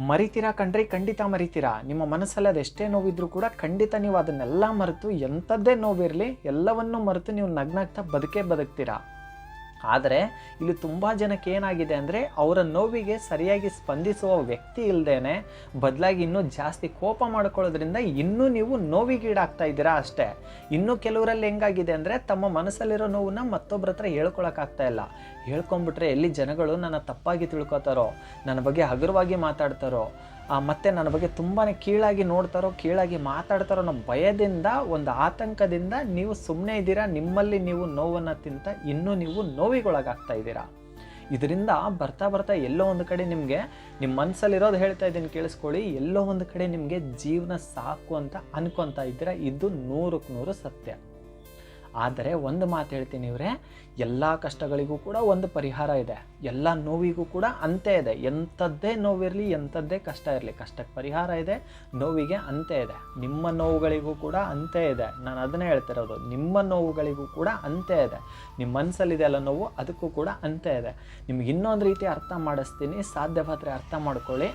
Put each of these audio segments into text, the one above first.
ಮರಿತೀರಾ ಕಂಡ್ರೆ ಖಂಡಿತ ಮರಿತೀರಾ. ನಿಮ್ಮ ಮನಸ್ಸಲ್ಲಿ ಎಷ್ಟೇ ನೋವಿದ್ರೂ ಕೂಡ ಖಂಡಿತ ನೀವು ಅದನ್ನೆಲ್ಲ ಮರೆತು ಎಂಥದ್ದೇ ನೋವಿರಲಿ ಎಲ್ಲವನ್ನೂ ಮರೆತು ನೀವು ನಗ್ನಾಗ್ತಾ ಬದುಕೇ ಬದುಕ್ತೀರಾ. ಆದರೆ ಇಲ್ಲಿ ತುಂಬ ಜನಕ್ಕೆ ಏನಾಗಿದೆ ಅಂದರೆ ಅವರ ನೋವಿಗೆ ಸರಿಯಾಗಿ ಸ್ಪಂದಿಸುವ ವ್ಯಕ್ತಿ ಇಲ್ಲದೇನೆ ಬದಲಾಗಿ ಇನ್ನೂ ಜಾಸ್ತಿ ಕೋಪ ಮಾಡ್ಕೊಳ್ಳೋದ್ರಿಂದ ಇನ್ನೂ ನೀವು ನೋವಿಗೀಡಾಗ್ತಾ ಇದ್ದೀರಾ ಅಷ್ಟೇ. ಇನ್ನೂ ಕೆಲವರಲ್ಲಿ ಹೆಂಗಾಗಿದೆ ಅಂದರೆ ತಮ್ಮ ಮನಸ್ಸಲ್ಲಿರೋ ನೋವನ್ನ ಮತ್ತೊಬ್ಬರ ಹತ್ರ ಹೇಳ್ಕೊಳಕ್ಕಾಗ್ತಾ ಇಲ್ಲ. ಹೇಳ್ಕೊಂಬಿಟ್ರೆ ಎಲ್ಲಿ ಜನಗಳು ನನ್ನ ತಪ್ಪಾಗಿ ತಿಳ್ಕೊತಾರೋ, ನನ್ನ ಬಗ್ಗೆ ಹಗುರವಾಗಿ ಮಾತಾಡ್ತಾರೋ ಮತ್ತೆ ನನ್ನ ಬಗ್ಗೆ ತುಂಬಾ ಕೀಳಾಗಿ ನೋಡ್ತಾರೋ, ಕೀಳಾಗಿ ಮಾತಾಡ್ತಾರೋ ಅನ್ನೋ ಭಯದಿಂದ, ಒಂದು ಆತಂಕದಿಂದ ನೀವು ಸುಮ್ಮನೆ ಇದ್ದೀರಾ, ನಿಮ್ಮಲ್ಲಿ ನೀವು ನೋವನ್ನು ತಿಂತ, ಇನ್ನೂ ನೀವು ನೋವಿಗೊಳಗಾಗ್ತಾ ಇದ್ದೀರಾ? ಇದರಿಂದ ಬರ್ತಾ ಬರ್ತಾ ಎಲ್ಲೋ ಒಂದು ಕಡೆ ನಿಮಗೆ ನಿಮ್ಮ ಮನಸ್ಸಲ್ಲಿರೋದು ಹೇಳ್ತಾ ಇದ್ದೀನಿ ಕೇಳಿಸ್ಕೊಳ್ಳಿ, ಎಲ್ಲೋ ಒಂದು ಕಡೆ ನಿಮಗೆ ಜೀವನ ಸಾಕು ಅಂತ ಅನ್ಕೊತಾ ಇದ್ದೀರಾ, ಇದು ನೂರಕ್ಕೆ ನೂರು ಸತ್ಯ. ಆದರೆ ಒಂದು ಮಾತು ಹೇಳ್ತೀನಿ ಇವರೇ, ಎಲ್ಲ ಕಷ್ಟಗಳಿಗೂ ಕೂಡ ಒಂದು ಪರಿಹಾರ ಇದೆ. ಎಲ್ಲ ನೋವಿಗೂ ಕೂಡ ಅಂತ್ಯ ಇದೆ. ಎಂಥದ್ದೇ ನೋವಿರಲಿ, ಎಂಥದ್ದೇ ಕಷ್ಟ ಇರಲಿ, ಕಷ್ಟಕ್ಕೆ ಪರಿಹಾರ ಇದೆ, ನೋವಿಗೆ ಅಂತ್ಯ ಇದೆ. ನಿಮ್ಮ ನೋವುಗಳಿಗೂ ಕೂಡ ಅಂತ್ಯ ಇದೆ. ನಾನು ಅದನ್ನೇ ಹೇಳ್ತಿರೋದು. ನಿಮ್ಮ ನೋವುಗಳಿಗೂ ಕೂಡ ಅಂತ್ಯ ಇದೆ. ನಿಮ್ಮ ಮನಸ್ಸಲ್ಲಿದೆ ಅಲ್ಲ ನೋವು, ಅದಕ್ಕೂ ಕೂಡ ಅಂತ್ಯ ಇದೆ. ನಿಮ್ಗೆ ಇನ್ನೊಂದು ರೀತಿ ಅರ್ಥ ಮಾಡಿಸ್ತೀನಿ, ಸಾಧ್ಯವಾದರೆ ಅರ್ಥ ಮಾಡ್ಕೊಳ್ಳಿ.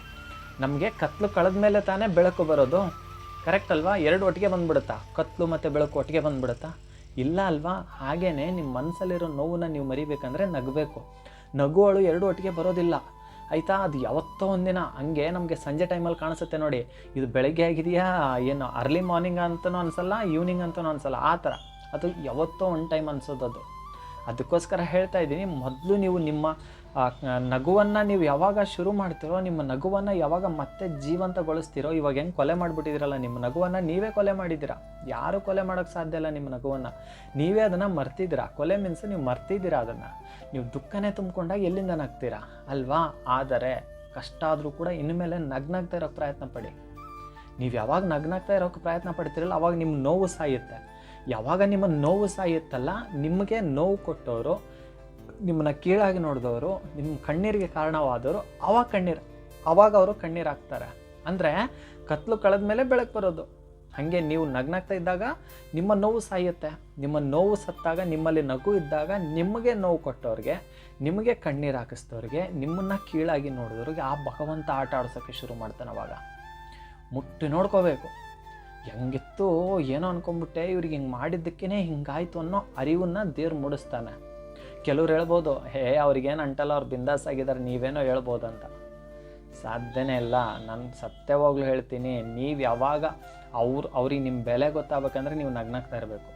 ನಮಗೆ ಕತ್ಲು ಕಳೆದ ಮೇಲೆ ತಾನೇ ಬೆಳಕು ಬರೋದು. ಕರೆಕ್ಟ್ ಅಲ್ವಾ? ಎರಡು ಒಟ್ಟಿಗೆ ಬಂದ್ಬಿಡುತ್ತಾ? ಕತ್ಲು ಮತ್ತು ಬೆಳಕು ಒಟ್ಟಿಗೆ ಬಂದ್ಬಿಡುತ್ತಾ? ಇಲ್ಲ ಅಲ್ವಾ? ಹಾಗೇ ನಿಮ್ಮ ಮನಸ್ಸಲ್ಲಿರೋ ನೋವನ್ನ ನೀವು ಮರಿಬೇಕಂದ್ರೆ ನಗಬೇಕು. ನಗುವಳು ಎರಡು ಒಟ್ಟಿಗೆ ಬರೋದಿಲ್ಲ. ಆಯಿತಾ? ಅದು ಯಾವತ್ತೋ ಒಂದಿನ. ಹಂಗೆ ನಮಗೆ ಸಂಜೆ ಟೈಮಲ್ಲಿ ಕಾಣಿಸುತ್ತೆ ನೋಡಿ. ಇದು ಬೆಳಗ್ಗೆ ಆಗಿದೆಯಾ? ಏನು ಅರ್ಲಿ ಮಾರ್ನಿಂಗ್ ಅಂತಲೂ ಅನ್ಸಲ್ಲ ಈವ್ನಿಂಗ್ ಅಂತಲೂ ಅನ್ಸಲ್ಲ. ಆ ಥರ. ಅದು ಯಾವತ್ತೋ ಒಂದು ಟೈಮ್ ಅನ್ಸೋದು ಅದು ಅದಕ್ಕೋಸ್ಕರ ಹೇಳ್ತಾ ಇದ್ದೀನಿ, ಮೊದಲು ನೀವು ನಿಮ್ಮ ನಗುವನ್ನು ನೀವು ಯಾವಾಗ ಶುರು ಮಾಡ್ತೀರೋ, ನಿಮ್ಮ ನಗುವನ್ನು ಯಾವಾಗ ಮತ್ತೆ ಜೀವಂತಗೊಳಿಸ್ತಿರೋ, ಇವಾಗ ಹೆಂಗೆ ಕೊಲೆ ಮಾಡಿಬಿಟ್ಟಿದ್ದೀರಲ್ಲ, ನಿಮ್ಮ ನಗುವನ್ನು ನೀವೇ ಕೊಲೆ ಮಾಡಿದ್ದೀರಾ? ಯಾರು ಕೊಲೆ ಮಾಡೋಕ್ಕೆ ಸಾಧ್ಯ ಇಲ್ಲ ನಿಮ್ಮ ನಗುವನ್ನು? ನೀವೇ ಅದನ್ನು ಮರ್ತಿದ್ದೀರಾ? ಕೊಲೆ ಮೀನ್ಸ್ ನೀವು ಮರ್ತಿದ್ದೀರಾ ಅದನ್ನು? ನೀವು ದುಃಖನೇ ತುಂಬಿಕೊಂಡಾಗ ಎಲ್ಲಿಂದ ನಗ್ತೀರಾ? ಅಲ್ವಾ? ಆದರೆ ಕಷ್ಟ ಆದರೂ ಕೂಡ ಇನ್ಮೇಲೆ ನಗ್ನಾಗ್ತಾ ಇರೋಕ್ಕೆ ಪ್ರಯತ್ನ ಪಡಿ. ನೀವು ಯಾವಾಗ ನಗ್ನಾಗ್ತಾ ಇರೋಕ್ಕೆ ಪ್ರಯತ್ನ ಪಡ್ತೀರಲ್ಲ, ಅವಾಗ ನಿಮ್ಮ ನೋವು ಸಾಯುತ್ತೆ. ಯಾವಾಗ ನಿಮ್ಮ ನೋವು ಸಾಯುತ್ತಲ್ಲ, ನಿಮಗೆ ನೋವು ಕೊಟ್ಟವರು ನಿಮ್ಮನ್ನ ಕೀಳಾಗಿ ನೋಡಿದವರು, ನಿಮ್ಮ ಕಣ್ಣೀರಿಗೆ ಕಾರಣವಾದವರು ಅವಾಗ ಕಣ್ಣೀರು, ಅವಾಗ ಅವರು ಕಣ್ಣೀರು ಹಾಕ್ತಾರೆ. ಅಂದರೆ ಕತ್ಲು ಕಳೆದ ಮೇಲೆ ಬೆಳಕು ಬರೋದು. ಹಾಗೆ ನೀವು ನಗ್ನಾಗ್ತಾ ಇದ್ದಾಗ ನಿಮ್ಮ ನೋವು ಸಾಯುತ್ತೆ. ನಿಮ್ಮ ನೋವು ಸತ್ತಾಗ ನಿಮ್ಮಲ್ಲಿ ನಗು ಇದ್ದಾಗ ನಿಮಗೆ ನೋವು ಕೊಟ್ಟವ್ರಿಗೆ, ನಿಮಗೆ ಕಣ್ಣೀರು ಹಾಕಿಸ್ದವ್ರಿಗೆ ನಿಮ್ಮನ್ನು ಕೀಳಾಗಿ ನೋಡಿದವ್ರಿಗೆ ಆ ಭಗವಂತ ಆಟ ಆಡ್ಸೋಕ್ಕೆ ಶುರು ಮಾಡ್ತಾನೆ ಅವಾಗ. ಮುಟ್ಟಿ ನೋಡ್ಕೋಬೇಕು. ಹೆಂಗಿತ್ತು ಏನೋ ಅನ್ಕೊಂಬಿಟ್ಟೆ ಇವ್ರಿಗೆ ಹಿಂಗೆ ಮಾಡಿದ್ದಕ್ಕೇ ಹಿಂಗಾಯ್ತು ಅನ್ನೋ ಅರಿವನ್ನು ದೇವ್ರು ಮೂಡಿಸ್ತಾನೆ. ಕೆಲವ್ರು ಹೇಳ್ಬೋದು, ಹೇ, ಅವ್ರಿಗೇನು ಅಂಟಲ್ಲ, ಅವ್ರು ಬಿಂದಾಸ್ ಆಗಿದ್ದಾರೆ ನೀವೇನೋ ಹೇಳ್ಬೋದು ಅಂತ ಸಾಧ್ಯನೇ ಇಲ್ಲ. ನಾನು ಸತ್ಯವಾಗ್ಲೂ ಹೇಳ್ತೀನಿ, ನೀವು ಯಾವಾಗ ಅವ್ರು, ಅವ್ರಿಗೆ ನಿಮ್ಮ ಬೆಲೆ ಗೊತ್ತಾಗಬೇಕಂದ್ರೆ ನೀವು ನಗ್ನಾಗ್ತಾ ಇರಬೇಕು.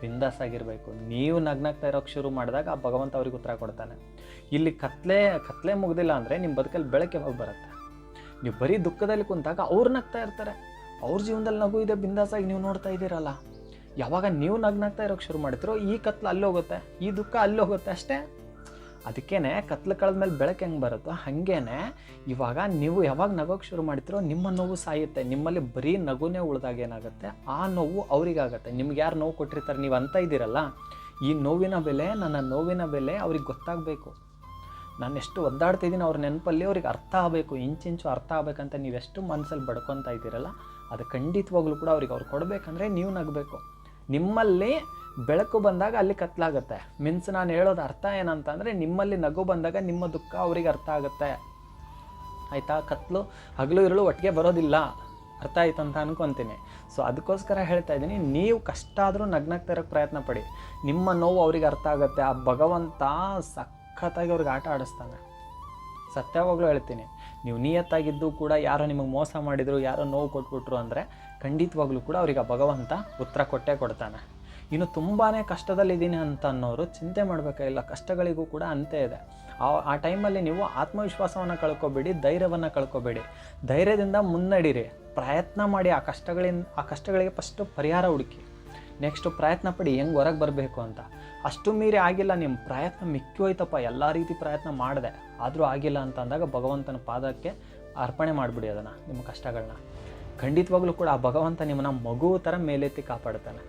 ಬಿಂದಾಸ್ ಆಗಿರಬೇಕು. ನೀವು ನಗ್ನಾಗ್ತಾ ಇರೋಕ್ಕೆ ಶುರು ಮಾಡಿದಾಗ ಆ ಭಗವಂತ ಅವ್ರಿಗೆ ಉತ್ತರ ಕೊಡ್ತಾನೆ. ಇಲ್ಲಿ ಕತ್ಲೆ ಕತ್ಲೆ ಮುಗ್ದಿಲ್ಲ ಅಂದರೆ ನಿಮ್ಮ ಬದುಕಲ್ಲಿ ಬೆಳಕೆ ಹೋಗಿ ಬರುತ್ತೆ. ನೀವು ಬರೀ ದುಃಖದಲ್ಲಿ ಕುಂತಾಗ ಅವ್ರು ನಗ್ತಾ ಇರ್ತಾರೆ. ಅವ್ರ ಜೀವನದಲ್ಲಿ ನಗು ಇದೆ ಬಿಂದಾಸಾಗಿ ನೀವು ನೋಡ್ತಾ ಇದ್ದೀರಲ್ಲ. ಯಾವಾಗ ನೀವು ನಗ್ನಾಗ್ತಾ ಇರೋಕ್ಕೆ ಶುರು ಮಾಡ್ತಿರೋ ಈ ಕತ್ಲು ಅಲ್ಲೋಗುತ್ತೆ ಈ ದುಃಖ ಅಲ್ಲೋಗುತ್ತೆ ಅಷ್ಟೇ. ಅದಕ್ಕೇ ಕತ್ಲು ಕಳೆದ್ಮೇಲೆ ಬೆಳಕು ಹೆಂಗೆ ಬರುತ್ತೋ ಹಾಗೇನೆ ಇವಾಗ ನೀವು ಯಾವಾಗ ನಗೋಕ್ಕೆ ಶುರು ಮಾಡ್ತಿರೋ ನಿಮ್ಮ ನೋವು ಸಾಯುತ್ತೆ, ನಿಮ್ಮಲ್ಲಿ ಬರೀ ನಗುನೇ ಉಳಿದಾಗ ಏನಾಗುತ್ತೆ, ಆ ನೋವು ಅವರಿಗಾಗತ್ತೆ. ನಿಮ್ಗೆ ಯಾರು ನೋವು ಕೊಟ್ಟಿರ್ತಾರೆ ನೀವು ಅಂತ ಇದ್ದೀರಲ್ಲ, ಈ ನೋವಿನ ಬೆಲೆ, ನನ್ನ ನೋವಿನ ಬೆಲೆ ಅವ್ರಿಗೆ ಗೊತ್ತಾಗಬೇಕು. ನಾನು ಎಷ್ಟು ಒದ್ದಾಡ್ತಿದ್ದೀನಿ ಅವ್ರ ನೆನಪಲ್ಲಿ ಅವ್ರಿಗೆ ಅರ್ಥ ಆಗಬೇಕು, ಇಂಚಿಂಚು ಅರ್ಥ ಆಗಬೇಕಂತ ನೀವೆಷ್ಟು ಮನಸ್ಸಲ್ಲಿ ಬಡ್ಕೊತಾ ಇದ್ದೀರಲ್ಲ, ಅದು ಖಂಡಿತವಾಗ್ಲೂ ಕೂಡ ಅವ್ರಿಗೆ ಅವ್ರು ಕೊಡಬೇಕಂದ್ರೆ ನೀವು ನಗಬೇಕು. ನಿಮ್ಮಲ್ಲಿ ಬೆಳಕು ಬಂದಾಗ ಅಲ್ಲಿ ಕತ್ಲಾಗುತ್ತೆ. ಮೀನ್ಸ್ ನಾನು ಹೇಳೋದು ಅರ್ಥ ಏನಂತಂದರೆ ನಿಮ್ಮಲ್ಲಿ ನಗು ಬಂದಾಗ ನಿಮ್ಮ ದುಃಖ ಅವ್ರಿಗೆ ಅರ್ಥ ಆಗುತ್ತೆ. ಆಯಿತಾ? ಕತ್ಲು, ಹಗಲು ಇರಲು ಒಟ್ಟಿಗೆ ಬರೋದಿಲ್ಲ. ಅರ್ಥ ಆಯ್ತು ಅಂತ ಅನ್ಕೊತೀನಿ. ಸೊ ಅದಕ್ಕೋಸ್ಕರ ಹೇಳ್ತಾ ಇದ್ದೀನಿ, ನೀವು ಕಷ್ಟ ಆದರೂ ನಗ್ನಾಗ್ತಾ ಇರೋಕ್ಕೆ ಪ್ರಯತ್ನ ಪಡಿ. ನಿಮ್ಮ ನೋವು ಅವ್ರಿಗೆ ಅರ್ಥ ಆಗುತ್ತೆ. ಆ ಭಗವಂತ ಸಖತ್ತಾಗಿ ಅವ್ರಿಗೆ ಆಟ ಆಡಿಸ್ತಾನೆ. ಸತ್ಯವಾಗಲೂ ಹೇಳ್ತೀನಿ. ನೀವು ನಿಯತ್ತಾಗಿದ್ದು ಕೂಡ ಯಾರೋ ನಿಮಗೆ ಮೋಸ ಮಾಡಿದರು, ಯಾರೋ ನೋವು ಕೊಟ್ಬಿಟ್ರು ಅಂದರೆ ಖಂಡಿತವಾಗ್ಲೂ ಕೂಡ ಅವರಿಗೆ ಭಗವಂತ ಉತ್ತರ ಕೊಟ್ಟೇ ಕೊಡ್ತಾನೆ. ಇನ್ನು ತುಂಬಾ ಕಷ್ಟದಲ್ಲಿದ್ದೀನಿ ಅಂತ ಅನ್ನೋರು ಚಿಂತೆ ಮಾಡಬೇಕಾಗಿಲ್ಲ ಕಷ್ಟಗಳಿಗೂ ಕೂಡ ಅಂತೆ ಇದೆ. ಆ ಆ ಟೈಮಲ್ಲಿ ನೀವು ಆತ್ಮವಿಶ್ವಾಸವನ್ನು ಕಳ್ಕೊಬೇಡಿ, ಧೈರ್ಯವನ್ನು ಕಳ್ಕೊಬೇಡಿ. ಧೈರ್ಯದಿಂದ ಮುನ್ನಡೀರಿ. ಪ್ರಯತ್ನ ಮಾಡಿ ಆ ಕಷ್ಟಗಳಿಂದ, ಆ ಕಷ್ಟಗಳಿಗೆ ಫಸ್ಟು ಪರಿಹಾರ ಹುಡುಕಿ. ನೆಕ್ಸ್ಟು ಪ್ರಯತ್ನ ಪಡಿ, ಹೆಂಗೆ ಹೊರಗೆ ಬರಬೇಕು ಅಂತ. ಅಷ್ಟು ಮೀರಿ ಆಗಿಲ್ಲ ನಿಮ್ಮ ಪ್ರಯತ್ನ ಮಿಕ್ಕಿ ಹೋಯ್ತಪ್ಪ ಎಲ್ಲ ರೀತಿ ಪ್ರಯತ್ನ ಮಾಡಿದೆ. ಆದರೂ ಆಗಿಲ್ಲ ಅಂತ ಅಂದಾಗ ಭಗವಂತನ ಪಾದಕ್ಕೆ ಅರ್ಪಣೆ ಮಾಡಿಬಿಡಿ ಅದನ್ನು, ನಿಮ್ಮ ಕಷ್ಟಗಳನ್ನ ಖಂಡಿತವಾಗ್ಲೂ ಕೂಡ ಆ ಭಗವಂತ ನಿಮ್ಮನ್ನ ಮಗು ಥರ ಮೇಲೆತ್ತಿ ಕಾಪಾಡ್ತಾನೆ.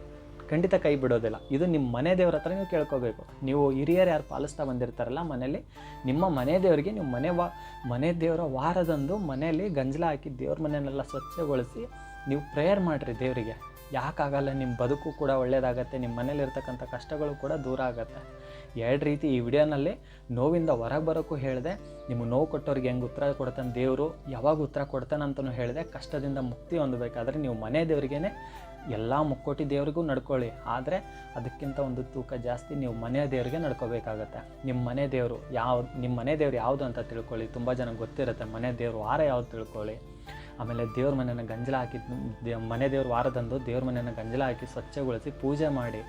ಖಂಡಿತ ಕೈ ಬಿಡೋದಿಲ್ಲ. ಇದು ನಿಮ್ಮ ಮನೆ ದೇವ್ರ ಹತ್ರ ನೀವು ಕೇಳ್ಕೋಬೇಕು. ನೀವು ಹಿರಿಯರು ಯಾರು ಪಾಲಿಸ್ತಾ ಬಂದಿರ್ತಾರಲ್ಲ ಮನೆಯಲ್ಲಿ, ನಿಮ್ಮ ಮನೆ ದೇವರಿಗೆ ನೀವು ಮನೆ ವಾ, ಮನೆ ದೇವರ ವಾರದಂದು ಮನೆಯಲ್ಲಿ ಗಂಜಲ ಹಾಕಿ ದೇವ್ರ ಮನೆಯನ್ನೆಲ್ಲ ಸ್ವಚ್ಛಗೊಳಿಸಿ ನೀವು ಪ್ರೇಯರ್ ಮಾಡಿರಿ ದೇವರಿಗೆ. ಯಾಕಾಗಲ್ಲ ನಿಮ್ಮ ಬದುಕು ಕೂಡ ಒಳ್ಳೆಯದಾಗತ್ತೆ ನಿಮ್ಮ ಮನೇಲಿರ್ತಕ್ಕಂಥ ಕಷ್ಟಗಳು ಕೂಡ ದೂರ ಆಗುತ್ತೆ. ಎರಡು ರೀತಿ ಈ ವಿಡಿಯೋನಲ್ಲಿ ನೋವಿಂದ ಹೊರಗೆ ಬರೋಕ್ಕೂ ಹೇಳಿದೆ, ನಿಮ್ಮ ನೋವು ಕೊಟ್ಟವ್ರಿಗೆ ಹೆಂಗೆ ಉತ್ತರ ಕೊಡ್ತಾನೆ ದೇವರು, ಯಾವಾಗ ಉತ್ತರ ಕೊಡ್ತಾನೆ ಅಂತಲೂ ಹೇಳಿದೆ, ಕಷ್ಟದಿಂದ ಮುಕ್ತಿ ಹೊಂದಬೇಕಾದ್ರೆ ನೀವು ಮನೆ ದೇವರಿಗೇ ಎಲ್ಲ ಮುಕ್ಕೋಟಿ ದೇವರಿಗೂ ನಡ್ಕೊಳ್ಳಿ. ಆದರೆ ಅದಕ್ಕಿಂತ ಒಂದು ತೂಕ ಜಾಸ್ತಿ ನೀವು ಮನೆ ದೇವ್ರಿಗೆ ನಡ್ಕೋಬೇಕಾಗತ್ತೆ. ನಿಮ್ಮ ಮನೆ ದೇವರು ಯಾವ ನಿಮ್ಮ ಮನೆ ದೇವ್ರು ಯಾವುದು ಅಂತ ತಿಳ್ಕೊಳ್ಳಿ. ತುಂಬ ಜನ ಗೊತ್ತಿರುತ್ತೆ ಮನೆ ದೇವರು ವಾರ ಯಾವ್ದು ತಿಳ್ಕೊಳ್ಳಿ. ಆಮೇಲೆ ದೇವ್ರ ಮನೆಯನ್ನು ಗಂಜಲ ಹಾಕಿ ಮನೆ ದೇವ್ರ ವಾರದಂದು ದೇವ್ರ ಮನೆಯನ್ನು ಗಂಜಲ ಹಾಕಿ ಸ್ವಚ್ಛಗೊಳಿಸಿ ಪೂಜೆ ಮಾಡಿ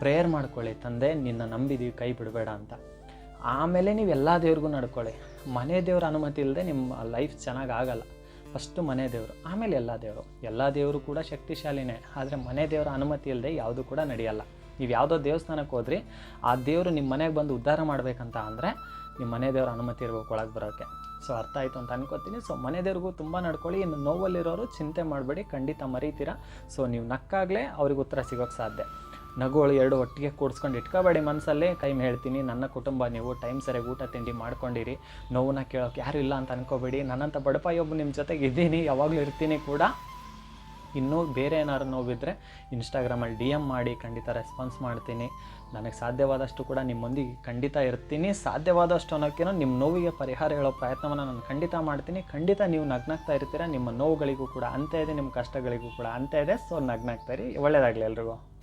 ಪ್ರೇಯರ್ ಮಾಡ್ಕೊಳ್ಳಿ, ತಂದೆ, ನಿನ್ನ ನಂಬಿದೀವಿ, ಕೈ ಬಿಡಬೇಡ ಅಂತ. ಆಮೇಲೆ ನೀವು ಎಲ್ಲ ದೇವ್ರಿಗೂ ನಡ್ಕೊಳ್ಳಿ. ಮನೆ ದೇವ್ರ ಅನುಮತಿ ಇಲ್ಲದೆ ನಿಮ್ಮ ಲೈಫ್ ಚೆನ್ನಾಗಿ ಆಗಲ್ಲ. ಫಸ್ಟು ಮನೆ ದೇವರು, ಆಮೇಲೆ ಎಲ್ಲ ದೇವರು. ಎಲ್ಲ ದೇವರು ಕೂಡ ಶಕ್ತಿಶಾಲಿನೇ, ಆದರೆ ಮನೆ ದೇವರ ಅನುಮತಿ ಇಲ್ಲದೆ ಯಾವುದು ಕೂಡ ನಡೆಯಲ್ಲ. ನೀವು ಯಾವುದೋ ದೇವಸ್ಥಾನಕ್ಕೆ ಹೋದ್ರಿ, ಆ ದೇವರು ನಿಮ್ಮ ಮನೆಗೆ ಬಂದು ಉದ್ಧಾರ ಮಾಡಬೇಕಂತ ಅಂದರೆ ನಿಮ್ಮ ಮನೆ ದೇವರ ಅನುಮತಿ ಇರಬೇಕು ಒಳಗೆ ಬರೋಕ್ಕೆ ಸೊ ಅರ್ಥ ಆಯಿತು ಅಂತ ಅನ್ಕೋತೀನಿ. ಸೊ ಮನೆ ದೇವ್ರಿಗೂ ತುಂಬ ನಡ್ಕೊಳ್ಳಿ. ಇನ್ನು ನೋವಲ್ಲಿರೋರು ಚಿಂತೆ ಮಾಡಬೇಡಿ. ಖಂಡಿತ ಮರೀತೀರಾ. ಸೊ ನೀವು ನಕ್ಕಾಗಲೇ ಅವ್ರಿಗೆ ಉತ್ತರ ಸಿಗೋಕೆ ಸಾಧ್ಯ. ನಗುಗಳು ಎರಡು ಒಟ್ಟಿಗೆ ಕೂಡಿಸ್ಕೊಂಡು ಇಟ್ಕೋಬೇಡಿ ಮನಸ್ಸಲ್ಲೇ ಕೈ ಹೇಳ್ತೀನಿ ನನ್ನ ಕುಟುಂಬ ನೀವು ಟೈಮ್ ಸರಿಯಾಗಿ ಊಟ ತಿಂಡಿ ಮಾಡ್ಕೊಂಡಿರಿ. ನೋವನ್ನ ಕೇಳೋಕೆ ಯಾರು ಇಲ್ಲ ಅಂತ ಅನ್ಕೋಬೇಡಿ. ನನ್ನಂಥ ಬಡಪಾಯಿ ಒಬ್ಬ ನಿಮ್ಮ ಜೊತೆಗೆ ಇದ್ದೀನಿ. ಯಾವಾಗಲೂ ಇರ್ತೀನಿ ಕೂಡ. ಇನ್ನೂ ಬೇರೆ ಏನಾದ್ರು ನೋವಿದ್ದರೆ ಇನ್ಸ್ಟಾಗ್ರಾಮಲ್ಲಿ ಡಿ ಎಂ ಮಾಡಿ ಖಂಡಿತ ರೆಸ್ಪಾನ್ಸ್ ಮಾಡ್ತೀನಿ. ನನಗೆ ಸಾಧ್ಯವಾದಷ್ಟು ಕೂಡ ನಿಮ್ಮೊಂದಿಗೆ ಖಂಡಿತ ಇರ್ತೀನಿ. ಸಾಧ್ಯವಾದಷ್ಟು ಅನ್ನೋಕ್ಕೇನೋ ನಿಮ್ಮ ನೋವಿಗೆ ಪರಿಹಾರ ಹೇಳೋ ಪ್ರಯತ್ನವನ್ನು ನಾನು ಖಂಡಿತ ಮಾಡ್ತೀನಿ. ಖಂಡಿತ ನೀವು ನಗ್ನಾಗ್ತಾ ಇರ್ತೀರ, ನಿಮ್ಮ ನೋವುಗಳಿಗೂ ಕೂಡ ಅಂತ ಇದೆ, ನಿಮ್ಮ ಕಷ್ಟಗಳಿಗೂ ಕೂಡ ಅಂತ ಇದೆ. ಸೊ ನಗ್ನಾಗ್ತಾ ಇರಿ. ಒಳ್ಳೆಯದಾಗಲಿ ಎಲ್ರಿಗೂ.